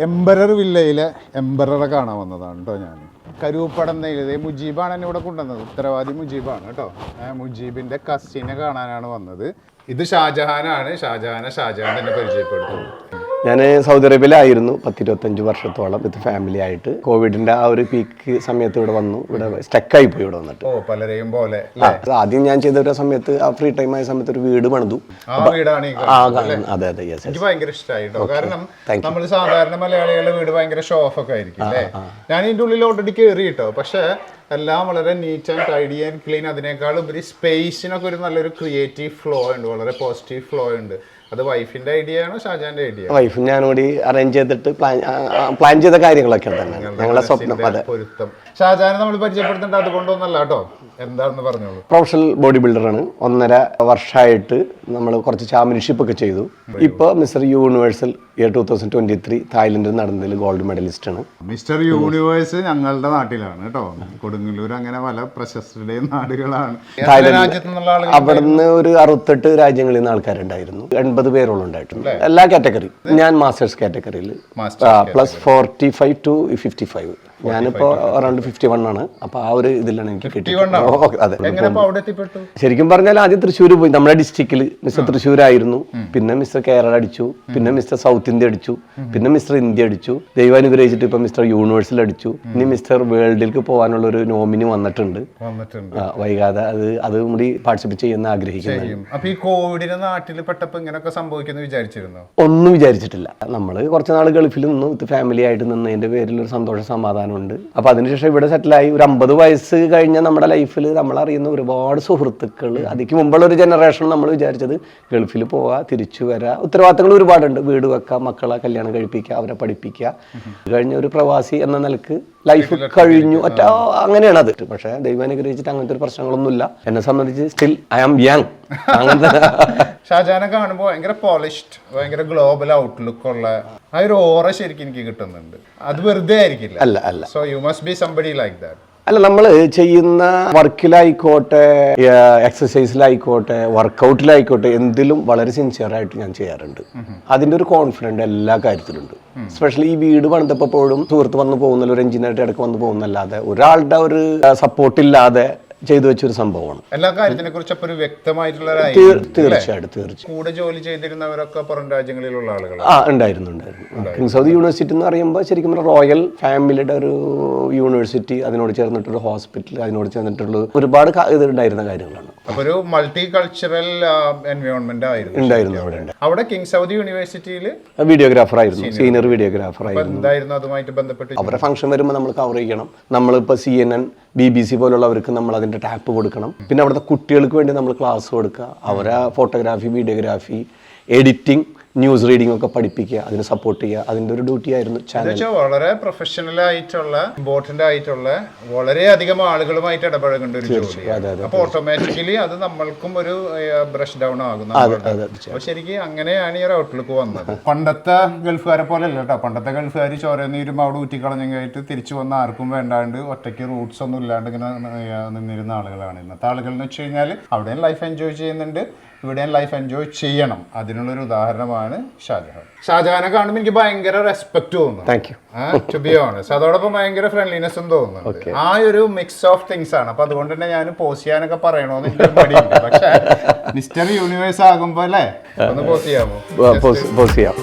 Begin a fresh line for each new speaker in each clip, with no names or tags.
Emperor വില്ലയിലെ എംബററെ കാണാൻ വന്നതാണ് കേട്ടോ ഞാൻ. കരൂപ്പടന്നയിലെ മുജീബാണ് എന്നെ ഇവിടെ കൊണ്ടുവന്നത്. ഉത്തരവാദി മുജീബാണ് കേട്ടോ. മുജീബിന്റെ കസിനെ കാണാനാണ് വന്നത്. ഇത് ഷാജഹാനാണ്. ഷാജഹാനെ ഷാജഹാൻ തന്നെ പരിചയപ്പെടുത്തും.
ഞാൻ സൗദി അറേബ്യയിലായിരുന്നു പത്തിരുപത്തഞ്ച് വർഷത്തോളം വിത്ത് ഫാമിലി ആയിട്ട്. കോവിഡിന്റെ ആ ഒരു പീക്ക് സമയത്ത് ഇവിടെ വന്നു. ഇവിടെ സ്റ്റക്കായി പോയി ഇവിടെ വന്നിട്ട്.
പലരെയും പോലെ
ആദ്യം ഞാൻ ചെയ്ത ഒരു സമയത്ത് ആ ഫ്രീ ടൈം ആയ സമയത്ത് ഒരു വീട് പണിതു. അതെ അതെ യെസ്
എനിക്ക് ഭയങ്കര കാരണം നമ്മൾ സാധാരണ മലയാളികളുടെ വീട് ഭയങ്കര ഷോ ഓഫ് ഒക്കെ ആയിരിക്കും അല്ലേ? ഞാൻ ഇതിന്റെ ഉള്ളിൽ ഓൾറെഡി കയറി കേട്ടോ. പക്ഷെ എല്ലാം വളരെ neat and tidy and clean അതിനേക്കാളും ഒരു സ്പേസിനൊക്കെ ഒരു നല്ലൊരു ക്രിയേറ്റീവ് ഫ്ലോ ഉണ്ട് വളരെ പോസിറ്റീവ് ഫ്ലോ ഉണ്ട്. അത് വൈഫിന്റെ ഐഡിയ ആണോ ഷാജാന്റെ ഐഡിയ
വൈഫും ഞാനും കൂടി അറേഞ്ച് ചെയ്തിട്ട് പ്ലാൻ പ്ലാൻ ചെയ്ത കാര്യങ്ങളൊക്കെ തന്നെ. ഞങ്ങളെ സ്വപ്നം അതെ.
പൊരുത്തം. ഷാജാനെ നമ്മൾ പരിചയപ്പെടുത്തേണ്ട അതുകൊണ്ടൊന്നല്ല കേട്ടോ. എന്താണെന്ന് പറഞ്ഞോളൂ.
പ്രൊഫഷണൽ ബോഡി ബിൽഡറാണ് ഒന്നര വർഷമായിട്ട് നമ്മൾ കുറച്ച് ചാമ്പ്യൻഷിപ്പ് ഒക്കെ ചെയ്തു. ഇപ്പോൾ mister universal year two thousand twenty three തായ്ലൻഡിൽ നടന്നതിൽ ഗോൾഡ് മെഡലിസ്റ്റ് ആണ്.
മിസ്റ്റർ യൂണിവേഴ്സ് ഞങ്ങളുടെ നാട്ടിലാണ് കേട്ടോ. കൊടുങ്ങല്ലൂർ അങ്ങനെ പല പ്രശസ്തരുടെയും നാടുകളാണ്. തായ്ലൻഡ് അവിടെ
നിന്ന് ഒരു അറുപത്തെട്ട് രാജ്യങ്ങളിൽ നിന്ന് ആൾക്കാരുണ്ടായിരുന്നു. എൺപത് പേരോളം ഉണ്ടായിട്ടുണ്ട് എല്ലാ കാറ്റഗറി. ഞാൻ മാസ്റ്റേഴ്സ് കാറ്റഗറിയിൽ plus forty five to fifty five ഞാനിപ്പോ അറൌണ്ട് ഫിഫ്റ്റി വൺ ആണ്. അപ്പൊ ആ ഒരു ഇതിലാണ് എനിക്ക് കിട്ടിയത് ശരിക്കും പറഞ്ഞാൽ ആദ്യം തൃശ്ശൂർ പോയി. നമ്മുടെ ഡിസ്ട്രിക്റ്റിൽ മിസ്റ്റർ തൃശ്ശൂർ ആയിരുന്നു പിന്നെ മിസ്റ്റർ കേരള അടിച്ചു. പിന്നെ മിസ്റ്റർ സൗത്ത് ഇന്ത്യ അടിച്ചു. പിന്നെ മിസ്റ്റർ ഇന്ത്യ അടിച്ചു. ദൈവാനുഗ്രഹിച്ചിട്ട് ഇപ്പൊ മിസ്റ്റർ യൂണിവേഴ്സിൽ അടിച്ചു. ഇനി മിസ്റ്റർ വേൾഡിലേക്ക് പോകാനുള്ള ഒരു നോമിനി വന്നിട്ടുണ്ട്. വൈകാതെ അത് അത് കൂടി പാർട്ടിസിപ്പേറ്റ് ചെയ്യുന്ന ആഗ്രഹിക്കുന്നു
അപ്പൊ ഈ കോവിഡിന് നാട്ടിൽ പെട്ടപ്പോ ഇങ്ങനെയൊക്കെ സംഭവിക്കുന്നു വിചാരിച്ചിരുന്നു?
ഒന്നും വിചാരിച്ചിട്ടില്ല. നമ്മൾ കുറച്ച് നാൾ ഗൾഫിൽ നിന്ന് ഫാമിലി ആയിട്ട് നിന്നതിന്റെ പേരിൽ ഒരു സന്തോഷ സമാധാനമുണ്ട് അപ്പോൾ അതിനുശേഷം ഇവിടെ സെറ്റിലായി. ഒരു അമ്പത് വയസ്സ് കഴിഞ്ഞ നമ്മുടെ ലൈഫിൽ നമ്മൾ അറിയുന്ന ഒരുപാട് സുഹൃത്തുക്കൾ അതിക്ക് മുമ്പുള്ള ഒരു ജനറേഷൻ നമ്മൾ വിചാരിച്ചത് ഗൾഫിൽ പോവുക തിരിച്ചു വരാ. ഉത്തരവാദിത്തങ്ങൾ ഒരുപാടുണ്ട്. വീട് വെക്കുക മക്കളെ കല്യാണം കഴിപ്പിക്കുക അവരെ പഠിപ്പിക്കുക കഴിഞ്ഞ ഒരു പ്രവാസി എന്ന നിലയ്ക്ക് ലൈഫ് കഴിഞ്ഞു. ഒറ്റ അങ്ങനെയാണ് അത് പക്ഷേ ദൈവം അനുഗ്രഹിച്ചിട്ട് അങ്ങനത്തെ ഒരു പ്രശ്നങ്ങളൊന്നുമില്ല. എന്നെ സംബന്ധിച്ച് സ്റ്റിൽ ഐ ആം യങ് അങ്ങനത്തെ
ഷാജാനെ കാണുമ്പോൾ ഭയങ്കര പോളിഷ്ഡ് ഭയങ്കര ഗ്ലോബൽ ഔട്ട്ലുക്ക് ഉള്ള ആ ഒരു ഓറ ശരിക്കും എനിക്ക് കിട്ടുന്നുണ്ട്. അത് വെറുതെ ആയിരിക്കില്ല.
അല്ല അല്ല.
So you must be somebody like that
അല്ല നമ്മൾ ചെയ്യുന്ന വർക്കിലായിക്കോട്ടെ എക്സസൈസിലായിക്കോട്ടെ വർക്കൗട്ടിലായിക്കോട്ടെ എന്തിലും വളരെ സിൻസിയറായിട്ട് ഞാൻ ചെയ്യാറുണ്ട്. അതിന്റെ ഒരു കോൺഫിഡന്റ് എല്ലാ കാര്യത്തിലുണ്ട്. സ്പെഷ്യലി ഈ വീട് പണിതപ്പോഴും സുഹൃത്ത് വന്ന് പോകുന്നില്ല ഒരു എഞ്ചിനീയറുടെ ഇടയ്ക്ക് വന്ന് പോകുന്നല്ലാതെ ഒരാളുടെ ഒരു സപ്പോർട്ട് ഇല്ലാതെ ചെയ്തു വെച്ചൊരു സംഭവമാണ്.
എല്ലാ കാര്യത്തിനെ കുറിച്ച് ഒരു വ്യക്തമായിട്ടുള്ള.
തീർച്ചയായിട്ടും തീർച്ചയായും
കൂടെ ജോലി ചെയ്തിരുന്നവരൊക്കെ പുറം രാജ്യങ്ങളിലുള്ള ആളുകളാണ്
ആ ഉണ്ടായിരുന്നു ഉണ്ടായിരുന്നു. കിങ് സൗദി യൂണിവേഴ്സിറ്റി എന്ന് പറയുമ്പോൾ ശരിക്കും റോയൽ ഫാമിലിയുടെ ഒരു യൂണിവേഴ്സിറ്റി അതിനോട് ചേർന്നിട്ടൊരു ഹോസ്പിറ്റൽ അതിനോട് ചേർന്നിട്ടുള്ള ഒരുപാട് ഇത് ഉണ്ടായിരുന്ന കാര്യങ്ങളാണ്.
ഒരു മൾട്ടി കൾച്ചറൽ എൻവയോൺമെന്റ് ആയിരുന്നു
ഉണ്ടായിരുന്നു അവിടെ
അവിടെ കിങ് സൗദി യൂണിവേഴ്സിറ്റിയിൽ
വീഡിയോഗ്രാഫർ ആയിരുന്നു സീനിയർ വീഡിയോഗ്രാഫർ ആയിരുന്നു.
എന്തായിരുന്നു അതുമായിട്ട് ബന്ധപ്പെട്ട്
അവരുടെ ഫംഗ്ഷൻ വരുമ്പോൾ നമ്മൾ കവർ ചെയ്യണം. നമ്മളിപ്പോൾ C N N B B C പോലുള്ളവർക്ക് നമ്മൾ അതിന്റെ ടാപ്പ് കൊടുക്കണം. പിന്നെ അവിടുത്തെ കുട്ടികൾക്ക് വേണ്ടി നമ്മൾ ക്ലാസ് കൊടുക്കുക. അവരെ photography videography editing news reading ഒക്കെ പഠിപ്പിക്കുക അതിന് സപ്പോർട്ട് ചെയ്യുക. അതിന്റെ ഒരു ഡ്യൂട്ടി ആയിരുന്നു ചാനൽ
വളരെ പ്രൊഫഷണൽ ആയിട്ടുള്ള ഇമ്പോർട്ടന്റ് ആയിട്ടുള്ള വളരെ അധികം ആളുകളുമായിട്ട് ഇടപഴകേണ്ട ഒരു ജോലി
അതെ, അതെ.
അപ്പൊ ഓട്ടോമാറ്റിക്കലി അത് നമ്മൾക്കും ഒരു ബ്രഷ് ഡൗൺ ആകുന്നു
അതെ
നമ്മളുടെ.
അതെ
അപ്പൊ ശരിക്കും അങ്ങനെയാണ് ഈ ഒരു ഔട്ട്ലുക്ക് വന്നത്. പണ്ടത്തെ ഗൾഫുകാരെ പോലെ അല്ല കേട്ടോ പണ്ടത്തെ ഗൾഫുകാർ ചോരനീരും അവിടെ ഊറ്റിക്കളഞ്ഞായിട്ട് തിരിച്ചു വന്ന ആർക്കും വേണ്ടാണ്ട് ഒറ്റയ്ക്ക് റൂട്ട്സ് ഒന്നും ഇല്ലാണ്ട് ഇങ്ങനെ നിന്നിരുന്ന ആളുകളാണ്. ഇന്നത്തെ ആളുകൾ എന്ന് വെച്ച് കഴിഞ്ഞാൽ അവിടെയും ലൈഫ് എൻജോയ് ചെയ്യുന്നുണ്ട് ഇവിടെയും ലൈഫ് എൻജോയ് ചെയ്യണം. അതിനുള്ളൊരു ഉദാഹരണമാണ് ഷാജഹാൻ. ഷാജഹാനെ കാണുമ്പോൾ എനിക്ക് ഭയങ്കര റെസ്പെക്ട് തോന്നുന്നു.
Thank you
to be honest അതോടൊപ്പം ഭയങ്കര ഫ്രണ്ട്ലിനെസ്സും തോന്നുന്നു ആ ഒരു മിക്സ് ഓഫ് തിങ്സ് ആണ്. അപ്പൊ അതുകൊണ്ട് തന്നെ ഞാൻ പോസ്റ്റ് ചെയ്യാനൊക്കെ പറയണോന്ന് എനിക്ക് മടിയുണ്ട്. പക്ഷെ മിസ്റ്റർ യൂണിവേഴ്സ് ആകുമ്പോ അല്ലേ? ഒന്ന് പോസ്റ്റ് ചെയ്യാമോ?
പോസ്റ്റ് ചെയ്യാം.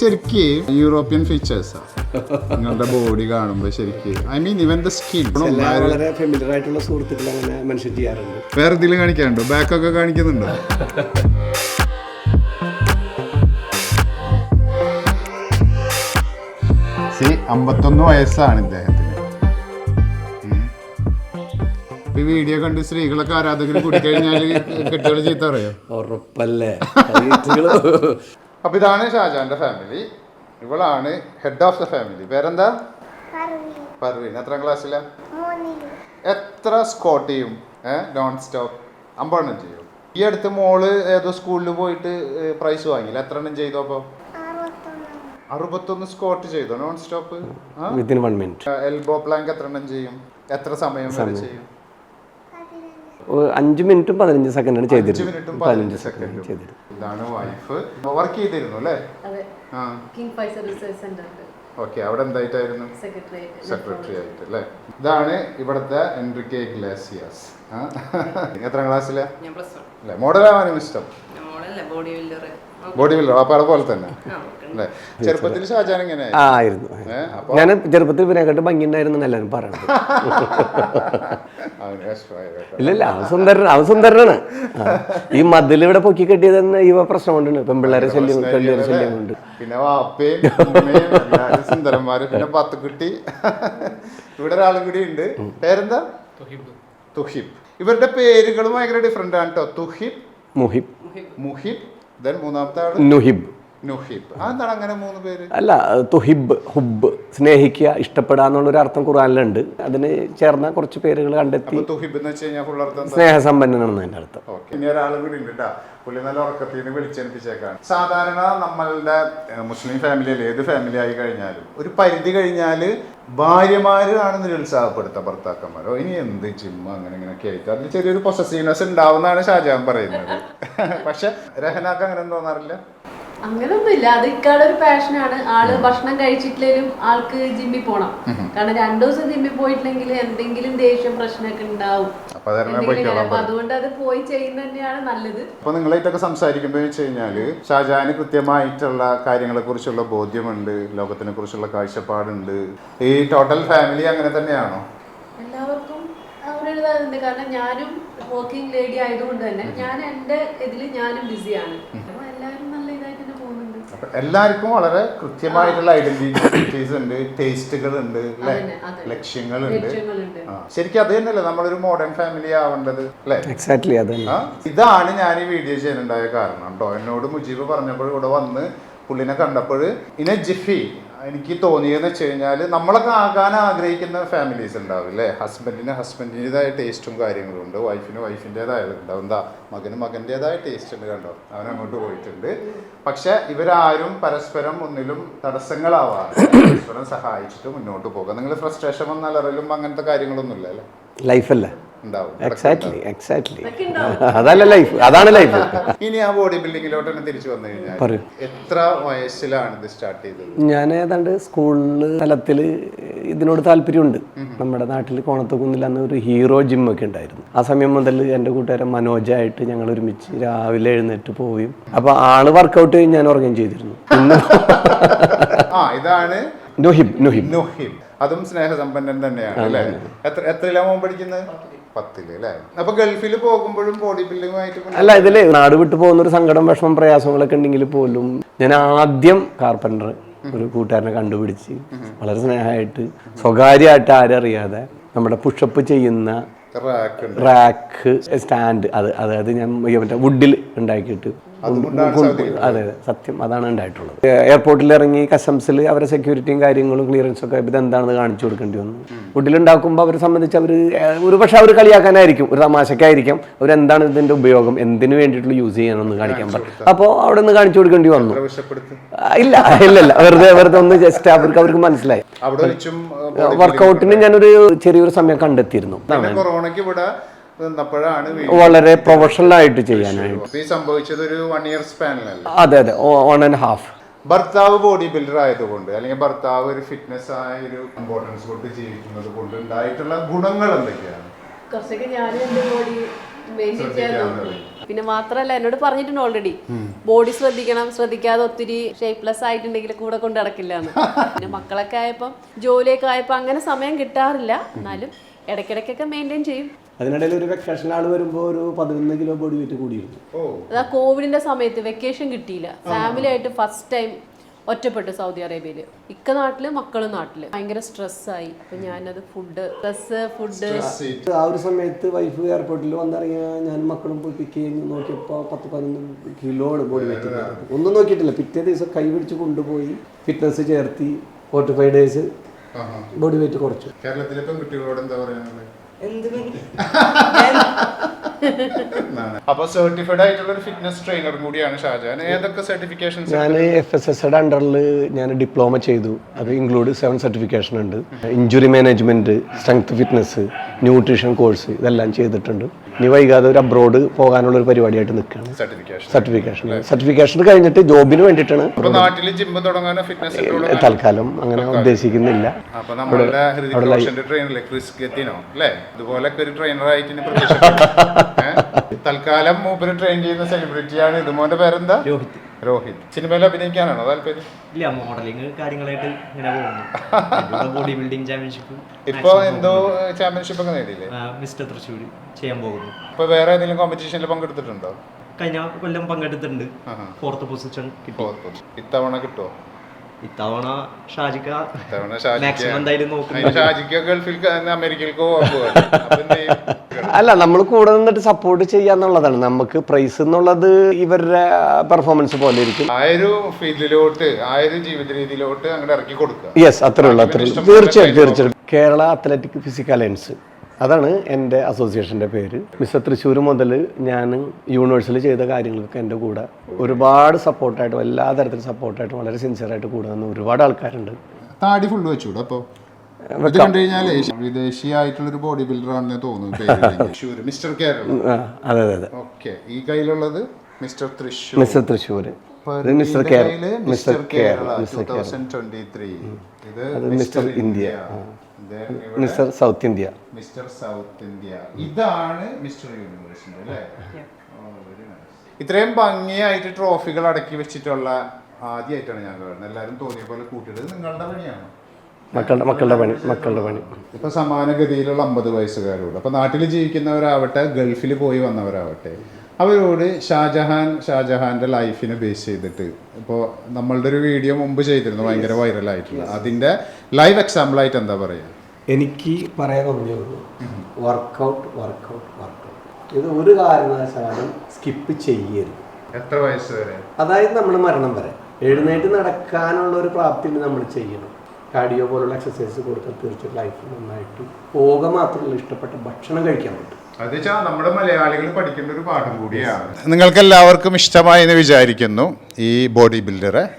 ശരിക്ക് യൂറോപ്യൻ ഫീച്ചേഴ്സാ നിങ്ങളുടെ ബോഡി കാണുമ്പോ ശരിക്ക്. ഐ മീൻ ഇവൻ ദ സ്കിൻ
വളരെ ആയിട്ടുള്ള സുഹൃത്തുക്കൾ അങ്ങനെ മെൻഷൻ ചെയ്യാറുണ്ട്.
വേറെ എന്തെങ്കിലും കാണിക്കാനുണ്ടോ? ബാക്കൊക്കെ കാണിക്കുന്നുണ്ടോ? സി അമ്പത്തൊന്ന് വയസ്സാണ് ഇദ്ദേഹത്തിന്. ഈ വീഡിയോ കണ്ട് സ്ത്രീകളൊക്കെ ആരാധകർ കൂടിക്കഴിഞ്ഞാൽ കെട്ടുകൾ ചീത്ത
ഉറപ്പല്ലേ?
അപ്പൊ ഇതാണ് ഷാജാന്റെ ഫാമിലി ഇവളാണ് ഹെഡ് ഓഫ് ദ ഫാമിലി പേരെന്താ? പർവീൻ എത്രാം ക്ലാസ്സിലാ എത്ര സ്കോട്ട് ചെയ്യും? നോൺ സ്റ്റോപ്പ് അമ്പെണ്ണം ചെയ്യും. ഈ അടുത്ത് മോൾ ഏതോ സ്കൂളിൽ പോയിട്ട് പ്രൈസ് വാങ്ങിയില്ല? എത്ര എണ്ണം ചെയ്തു അപ്പോൾ അറുപത്തൊന്ന്. സ്കോട്ട് ചെയ്തോ? Non stop
within one minute
elbow plank എത്ര എണ്ണം ചെയ്യും? എത്ര സമയം വരെ ചെയ്യും?
അഞ്ച് മിനിറ്റും പതിനഞ്ച് സെക്കൻഡാണ്
അഞ്ച്
ചെയ്തിരുന്നത്.
മിനിറ്റും
പതിനഞ്ച് സെക്കൻഡ്. ചെയ്തിരുന്നത്.
ഇതാണ് വൈഫ്. വർക്ക് ചെയ്തിരുന്നു അല്ലേ?
അതെ.
ആ.
കിങ് ഫൈസൽ റിസർച്ച് സെന്ററിൽ
ഓക്കെ അവിടെ എന്തായിട്ടായിരുന്നു? സെക്രട്ടറി ആയിട്ട് അല്ലേ? ഇതാണ് ഇവിടുത്തെ എൻറിക്കെ ഗ്ലാസിയാസ്. ആ? എത്രാം ക്ലാസ്സിലെ?
ഞാൻ പ്ലസ് വൺ.
അല്ലേ മോഡലാവാനും ഇഷ്ടം?
മോളല്ലേ ബോഡി ബിൽഡർ
അപ്പൊ അതുപോലെ പോലെ തന്നെ. ചെറുപ്പത്തിൽ ഷാജാൻ എങ്ങനെ?
ആ ആയിരുന്നു. ഞാൻ ചെറുപ്പത്തിൽ ഇവനെക്കാട്ട് കേട്ട് എല്ലാവരും പറയണത്. ഇല്ലല്ല അവൻ സുന്ദരൻ അവൻ സുന്ദരനാണ്. ഈ മതിൽ ഇവിടെ പൊക്കി കെട്ടിയത് തന്നെ ഇവ പ്രശ്നം കൊണ്ടുണ്ട്. പെമ്പിള്ളേരെ ശല്യം പെമ്പിള്ളേരെ ശല്യം കൊണ്ട്.
പിന്നെ വാപ്പയും സുന്ദരന്മാര് പിന്നെ പത്ത് കുട്ടി ഇവിടെ ഒരാളും കൂടി ഉണ്ട്. പേരെന്താ? തുഹിബ്. ഇവരുടെ പേരുകൾ ഭയങ്കര ഡിഫറെന്റ് ആണ് കേട്ടോ തുഹിബ്
മുഹിബ്.
മുഹിബ്. ദെൻ മൂന്നാമത്തെ ആൾ?
നുഹിബ്. അല്ല തുഹിബ് ഹുബ് സ്നേഹിക്കുക ഇഷ്ടപ്പെടുക എന്നുള്ളൊരു അർത്ഥം ഖുറാനിലുണ്ട് അതിന് ചേർന്ന കുറച്ച് പേരുകൾ കണ്ടെത്തി. സ്നേഹസമ്പന്നനാണെന്ന് അതിന്റെ അർത്ഥം.
ഓക്കെ. ഇനി ഒരാൾ കൂടി ഉണ്ട് പുള്ളി നല്ല ഉറക്കത്തിൽ നിന്ന് സാധാരണ നമ്മളുടെ മുസ്ലിം ഫാമിലിയിൽ ഏത് ഫാമിലി ആയി കഴിഞ്ഞാലും ഒരു പരിധി കഴിഞ്ഞാൽ ഭാര്യമാര് ആണ് നിരുത്സാഹപ്പെടുത്തുക ഭർത്താക്കന്മാരോ. ഇനി എന്ത് ചിമ്മ അങ്ങനെ ഇങ്ങനെയൊക്കെ ആയിട്ട്. അതിൽ ചെറിയൊരു പൊസസീവ്നെസ് ഉണ്ടാവുന്നതാണ് ഷാജാൻ പറയുന്നത്. പക്ഷെ രഹനാക്ക് അങ്ങനെ തോന്നാറില്ല.
അങ്ങനൊന്നുമില്ല. അത് ഇക്കാടെ ഒരു പാഷനാണ് ആൾ ഭക്ഷണം കഴിച്ചിട്ടില്ലെങ്കിലും ആൾക്ക് ജിമ്മിൽ പോണം. കാരണം രണ്ടു ദിവസം ജിമ്മിൽ പോയിട്ടില്ലെങ്കിൽ എന്തെങ്കിലും ദേഷ്യം പ്രശ്നമൊക്കെ ഉണ്ടാവും. അതുകൊണ്ട് അത് പോയി ചെയ്യുന്നത് തന്നെയാണ് നല്ലത്.
അപ്പൊ നിങ്ങളായിട്ടൊക്കെ സംസാരിക്കുമ്പോൾ വെച്ച് കഴിഞ്ഞാൽ ഷാജാന് കൃത്യമായിട്ടുള്ള കാര്യങ്ങളെ കുറിച്ചുള്ള ബോധ്യമുണ്ട്. ലോകത്തിനെ കുറിച്ചുള്ള കാഴ്ചപ്പാടുണ്ട്. ഈ ടോട്ടൽ ഫാമിലി അങ്ങനെ തന്നെയാണോ?
എല്ലാവർക്കും അവരുടേതായതുണ്ട് കാരണം ഞാനും വർക്കിംഗ് ലേഡി ആയതുകൊണ്ട് തന്നെ ഞാൻ എന്റെ ഇതിൽ ഞാനും ബിസിയാണ് അപ്പൊ എല്ലാവരും നല്ല ഇതായിട്ട് തന്നെ പോകുന്നുണ്ട്
അപ്പൊ എല്ലാവർക്കും വളരെ കൃത്യമായിട്ടുള്ള ഐഡന്റിറ്റീസ് ഉണ്ട് ടേസ്റ്റുകൾ ഉണ്ട് അല്ലെ. ലക്ഷ്യങ്ങളുണ്ട്. ശരിക്കും അത് തന്നെയല്ലേ നമ്മളൊരു മോഡേൺ ഫാമിലി ആവേണ്ടത് അല്ലെ
എക്സാക്ട്ലി അത്
ഇതാണ് ഞാൻ ഈ വീഡിയോ ചെയ്യാനുണ്ടായ കാരണം. കേട്ടോ എന്നോട് മുജീബ് പറഞ്ഞപ്പോൾ ഇവിടെ വന്ന് പുള്ളിനെ കണ്ടപ്പോൾ ഇനെ ജിഫി എനിക്ക് തോന്നിയെന്ന് വെച്ച് കഴിഞ്ഞാൽ നമ്മളൊക്കെ ആകാൻ ആഗ്രഹിക്കുന്ന ഫാമിലീസ് ഉണ്ടാവും അല്ലേ? ഹസ്ബൻഡിന് ഹസ്ബൻഡിന്റെതായ ടേസ്റ്റും കാര്യങ്ങളും ഉണ്ട്. വൈഫിന് വൈഫിന്റെതായ ഉണ്ടാവും എന്താ മകന് മകന്റെതായ ടേസ്റ്റ് ഉണ്ട് കണ്ടോ? അവൻ അങ്ങോട്ട് പോയിട്ടുണ്ട്. പക്ഷെ ഇവരാരും പരസ്പരം ഒന്നിലും തടസ്സങ്ങളാവാതെ പരസ്പരം സഹായിച്ചിട്ട് മുന്നോട്ട് പോകുക. നിങ്ങൾ ഫ്രസ്ട്രേഷൻ വന്നാൽ അറിയലും അങ്ങനത്തെ കാര്യങ്ങളൊന്നും ഇല്ല അല്ലേ.
ലൈഫല്ല എക്സാക്ട്ലി എക്സാക്ട്ലി അതല്ല ലൈഫ് അതാണ് ലൈഫ്
ഇനി ആ ബോഡി ബിൽഡിങ്ങിലോട്ട് തന്നെ തിരിച്ചു വന്നു കഴിഞ്ഞാൽ
പറയൂ.
എത്ര വയസ്സിലാണ് ഇത് സ്റ്റാർട്ട് ചെയ്തത്?
ഞാൻ ഏതാണ്ട് സ്കൂളിൽ തലത്തിൽ ഇതിനോട് താല്പര്യമുണ്ട്. നമ്മുടെ നാട്ടിൽ കോണത്തുകുന്നിൽ അന്ന് ഒരു ഹീറോ ജിം ഒക്കെ ഉണ്ടായിരുന്നു. ആ സമയം മുതൽ എന്റെ കൂട്ടുകാരൻ മനോജായിട്ട് ഞങ്ങൾ ഒരുമിച്ച് രാവിലെ എഴുന്നേറ്റ് പോവുകയും അപ്പോൾ ആൾ വർക്കൗട്ട് കഴിഞ്ഞ് ഞാൻ ഓർഗൻ ചെയ്തിരുന്നു.
ആ ഇതാണ്
നുഹിബ് നുഹിബ്.
നുഹിബ്. അതും സ്നേഹസമ്പന്നൻ തന്നെയാണ് അല്ലേ? എത്ര എത്ര മോൻ പഠിക്കുന്നത്? പത്തിൽ അല്ലേ? അപ്പൊ ഗൾഫിൽ പോകുമ്പോഴും ബോഡി
അല്ല ഇതിൽ നാട് വിട്ടു പോകുന്ന ഒരു സങ്കടം വിഷമം പ്രയാസങ്ങളൊക്കെ ഉണ്ടെങ്കിൽ പോലും ഞാൻ ആദ്യം കാർപ്പന്റർ ഒരു കൂട്ടുകാരനെ കണ്ടുപിടിച്ച് വളരെ സ്നേഹമായിട്ട് സ്വകാര്യമായിട്ട് ആരും അറിയാതെ നമ്മുടെ പുഷപ്പ് ചെയ്യുന്ന
റാക്ക്
സ്റ്റാൻഡ് അത് അതായത് ഞാൻ മറ്റേ വുഡിൽ ഉണ്ടാക്കിയിട്ട് അതെ സത്യം. അതാണ് ഉണ്ടായിട്ടുള്ളത്. എയർപോർട്ടിൽ ഇറങ്ങി കസ്റ്റംസിൽ അവരെ സെക്യൂരിറ്റിയും കാര്യങ്ങളും ക്ലിയറൻസും ഒക്കെ ഇത് എന്താണെന്ന് കാണിച്ചു കൊടുക്കേണ്ടി വന്നു. വുഡിൽ ഉണ്ടാക്കുമ്പോൾ അവരെ സംബന്ധിച്ച് അവർ ഒരു പക്ഷെ അവർ കളിയാക്കാനായിരിക്കും. ഒരു തമാശക്കായിരിക്കും. അവരെന്താണ് ഇതിന്റെ ഉപയോഗം? എന്തിനു വേണ്ടിയിട്ടുള്ള യൂസ് ചെയ്യണമെന്ന് കാണിക്കാൻ പറ്റും അപ്പോൾ അവിടെ നിന്ന് കാണിച്ചു കൊടുക്കേണ്ടി വന്നു. ഇല്ല ഇല്ല ഇല്ല. വെറുതെ വെറുതെ ഒന്ന് ജസ്റ്റ് അവർക്ക് അവർക്ക് മനസ്സിലായി. വർക്കൗട്ടിന് ഞാനൊരു ചെറിയൊരു സമയം കണ്ടെത്തിയിരുന്നു.
പിന്നെ കൊറോണയ്ക്ക് ഇവിടെ നിന്നപ്പോഴാണ്
വളരെ പ്രൊഫഷണൽ ആയിട്ട് ചെയ്യാനായിട്ട്
ഈ സംഭവിച്ചത് ഒരു വൺ ഇയർ സ്പാനിലല്ല
അതെ അതെ. വൺ ആൻഡ് ഹാഫ്
ഭർത്താവ് ബോഡി ബിൽഡർ ആയതുകൊണ്ട് അല്ലെങ്കിൽ ഭർത്താവ് ഒരു ഫിറ്റ്നസ് ആയ ഒരു ഇമ്പോർട്ടൻസ് കൊണ്ട് ജീവിക്കുന്നത് കൊണ്ട് ഉണ്ടായിട്ടുള്ള ഗുണങ്ങൾ എന്തൊക്കെയാണ്?
കുറച്ചൊക്കെ ഞാൻ ബോഡി. പിന്നെ മാത്രല്ല എന്നോട് പറഞ്ഞിട്ടുണ്ട് ഓൾറെഡി ബോഡി ശ്രദ്ധിക്കണം ശ്രദ്ധിക്കാതെ ഒത്തിരി ഷേപ്പ്ലെസ് ആയിട്ടുണ്ടെങ്കിൽ കൂടെ കൊണ്ട് നടക്കില്ല എന്ന്. പിന്നെ മക്കളൊക്കെ ആയപ്പം ജോലിയൊക്കെ ആയപ്പോൾ അങ്ങനെ സമയം കിട്ടാറില്ല. എന്നാലും ഇടയ്ക്കിടയ്ക്കൊക്കെ മെയിന്റെയിൻ ചെയ്യും.
അതിനിടയിൽ ഒരു വെക്കേഷൻ ആൾ വരുമ്പോൾ ഒരു പതിനൊന്ന് കിലോ ബോഡി വെയിറ്റ് കൂടിയിരുന്നു.
ഓ.
അതാ കോവിഡിന്റെ സമയത്ത് വെക്കേഷൻ കിട്ടിയില്ല. ഫാമിലി ആയിട്ട് ഫസ്റ്റ് ടൈം ഒറ്റപ്പെട്ടു സൗദി അറേബ്യയിൽ ഇക്ക നാട്ടിൽ മക്കളും നാട്ടിൽ. ഭയങ്കര സ്ട്രെസ്സായി അപ്പൊ ഞാനത് ഫുഡ് സ്ട്രെസ് ഫുഡ്
ആ ഒരു സമയത്ത് വൈഫ് എയർപോർട്ടിൽ വന്നിറങ്ങിയ ഞാൻ മക്കളും പോയി പിക്ക് ചെയ്ത് നോക്കിയപ്പോൾ പത്ത് പതിനൊന്ന് കിലോ ആണ് ബോഡി വെയിറ്റ് ഒന്നും നോക്കിയിട്ടില്ല. പിറ്റേ ദിവസം കൈ പിടിച്ച് കൊണ്ടുപോയി ഫിറ്റ്നസ് ചേർത്തി forty five days body weight കുറച്ചു.
കേരളത്തിലെ പെൺകുട്ടികളോട് എന്താ പറയാനുള്ളത്? അപ്പൊ സർട്ടിഫൈഡ് ആയിട്ടുള്ള ഒരു ഫിറ്റ്നസ് ട്രെയിനർ കൂടിയാണ് ഷാജാൻ ഏതൊക്കെ സർട്ടിഫിക്കേഷൻസ്
ഞാൻ എഫ് എസ് എസ് അണ്ടറിൽ ഞാൻ ഡിപ്ലോമ ചെയ്തു. അത് ഇൻക്ലൂഡ് സെവൻ സർട്ടിഫിക്കേഷൻ ഉണ്ട്. Injury management strength fitness nutrition course ഇതെല്ലാം ചെയ്തിട്ടുണ്ട്. ഇനി വൈകാതെ ഒരു അബ്രോഡ് പോകാനുള്ള ഒരു പരിപാടിയായിട്ട് നിൽക്കുകയാണ്.
സർട്ടിഫിക്കേഷൻ
സർട്ടിഫിക്കേഷൻ സർട്ടിഫിക്കേഷൻ കഴിഞ്ഞിട്ട് ജോബിന് വേണ്ടിയിട്ടാണ് തൽക്കാലം അങ്ങനെ ഉദ്ദേശിക്കുന്നില്ല?
തൽക്കാലം മൂപ്പര് ട്രെയിൻ ചെയ്യുന്ന സെലിബ്രിറ്റിയാണ് ഇതുമോന്റെ പേരെന്താ?
രോഹിത്.
രോഹിത്. സിനിമയിൽ അഭിനയിക്കാനാണോ? താല്പര്യം
ഇല്ല മോഡലിംഗ് കാര്യങ്ങളായിട്ട് ഇങ്ങനെ പോകുന്നു. ബോഡി ബിൽഡിംഗ് ചാമ്പ്യൻഷിപ്പ്
ഇപ്പൊ എന്തോ ചാമ്പ്യൻഷിപ്പ് ഒക്കെ നേടിയില്ലേ?
മിസ്റ്റർ തൃശ്ശൂർ ചെയ്യാൻ പോകുന്നു.
ഇപ്പൊ വേറെ ഏതെങ്കിലും കോമ്പറ്റീഷനിൽ പങ്കെടുത്തിട്ടുണ്ടോ?
കഴിഞ്ഞ കൊല്ലം പങ്കെടുത്തിട്ടുണ്ട്. ഫോർത്ത് പൊസിഷൻ കിട്ടി.
ഇത്തവണ കിട്ടുമോ
ഇത്തവണ ഷാജിക്ക
അമേരിക്കയിലേക്ക്?
അല്ല നമ്മൾ കൂടെ നിന്നിട്ട് സപ്പോർട്ട് ചെയ്യാന്നുള്ളതാണ് നമുക്ക് പ്രൈസ് എന്നുള്ളത് ഇവരുടെ പെർഫോമൻസ് പോലെ ഇരിക്കും.
ആ ഒരു ഫീൽഡിലോട്ട് ആ ഒരു ജീവിത രീതിയിലോട്ട് അങ്ങോട്ട് ഇറക്കി കൊടുക്കുക.
യെസ് അത്രേ ഉള്ളൂ അത്രേ ഉള്ളൂ. തീർച്ചയായും തീർച്ചയായും കേരള അത്ലറ്റിക് ഫിസിക്കൽ അലയൻസ് അതാണ് എന്റെ അസോസിയേഷന്റെ പേര്. മിസ്റ്റർ തൃശ്ശൂർ മുതൽ ഞാൻ യൂണിവേഴ്സിൽ ചെയ്ത കാര്യങ്ങൾക്ക് എന്റെ കൂടെ ഒരുപാട് സപ്പോർട്ടായിട്ടും എല്ലാ തരത്തിലും സപ്പോർട്ടായിട്ടും വളരെ സിൻസിയറായിട്ട് കൂടെ നിന്ന് ഒരുപാട് ആൾക്കാരുണ്ട്.
താടി ഫുള്ള് വെച്ചൂടെ അപ്പോൾ ഇത് കണ്ടു കഴിഞ്ഞാലേ വിദേശിയായിട്ടുള്ള ഒരു ബോഡി ബിൽഡർ ആണെന്ന് തോന്നുന്നു മിസ്റ്റർ കേരള.
അതെ അതെ അതെ.
ഓക്കെ. ഈ കയ്യിലുള്ളത് mister Thrissur.
Mister Thrissur mister Kerala mister Kerala
Kerala
mister Kerala.
2023 ഇത്
mister India. Mister south India.
Mister south India. ഇതാണ് മിസ്റ്റർ യൂണിവേഴ്സിന്റെ അല്ലേ? ഇത്രയും ഭംഗിയായിട്ട് ട്രോഫികൾ അടക്കി വെച്ചിട്ടുള്ള ആദ്യമായിട്ടാണ് ഞാൻ കാണുന്നത്. എല്ലാവരും തോന്നിയ പോലെ കൂട്ടിയത് നിങ്ങളുടെ പണിയാണ്?
മക്കളുടെ മക്കളുടെ പണി മക്കളുടെ പണി.
ഇപ്പൊ സമാനഗതിയിലുള്ള അമ്പത് വയസ്സുകാരോട് അപ്പൊ നാട്ടിൽ ജീവിക്കുന്നവരാവട്ടെ ഗൾഫിൽ പോയി വന്നവരാവട്ടെ അവരോട് ഷാജഹാൻ ഷാജഹാന്റെ ലൈഫിനെ ബേസ് ചെയ്തിട്ട്. ഇപ്പോൾ നമ്മളുടെ ഒരു വീഡിയോ മുമ്പ് ചെയ്തിരുന്നു ഭയങ്കര വൈറലായിട്ടുള്ള. അതിന്റെ ലൈവ് എക്സാമ്പിൾ ആയിട്ട് എന്താ പറയുക
എനിക്ക് പറയാൻ ഒന്നേ ഉള്ളൂ വർക്കൗട്ട് വർക്കൗട്ട് വർക്കൗട്ട് ഇത് ഒരു കാരണവശാലും സ്കിപ്പ് ചെയ്യരുത്.
എത്ര വയസ്സ് വരെ?
അതായത് നമ്മൾ മരണം വരെ. എഴുന്നേറ്റ് നടക്കാനുള്ള ഒരു പ്രാപ്തി നമ്മൾ ചെയ്യണം. കാർഡിയോ പോലുള്ള എക്സസൈസ് കൊടുത്താൽ തീർച്ചയായിട്ടും ലൈഫ് നന്നായിട്ട്. പോക മാത്രമല്ല ഇഷ്ടപ്പെട്ട ഭക്ഷണം കഴിക്കാൻ പറ്റും.
അത് നമ്മുടെ മലയാളികൾ പഠിക്കേണ്ട ഒരു പാഠം കൂടിയാണ്. നിങ്ങൾക്ക് എല്ലാവർക്കും ഇഷ്ടമായി എന്ന് വിചാരിക്കുന്നു ഈ ബോഡി ബിൽഡറെ.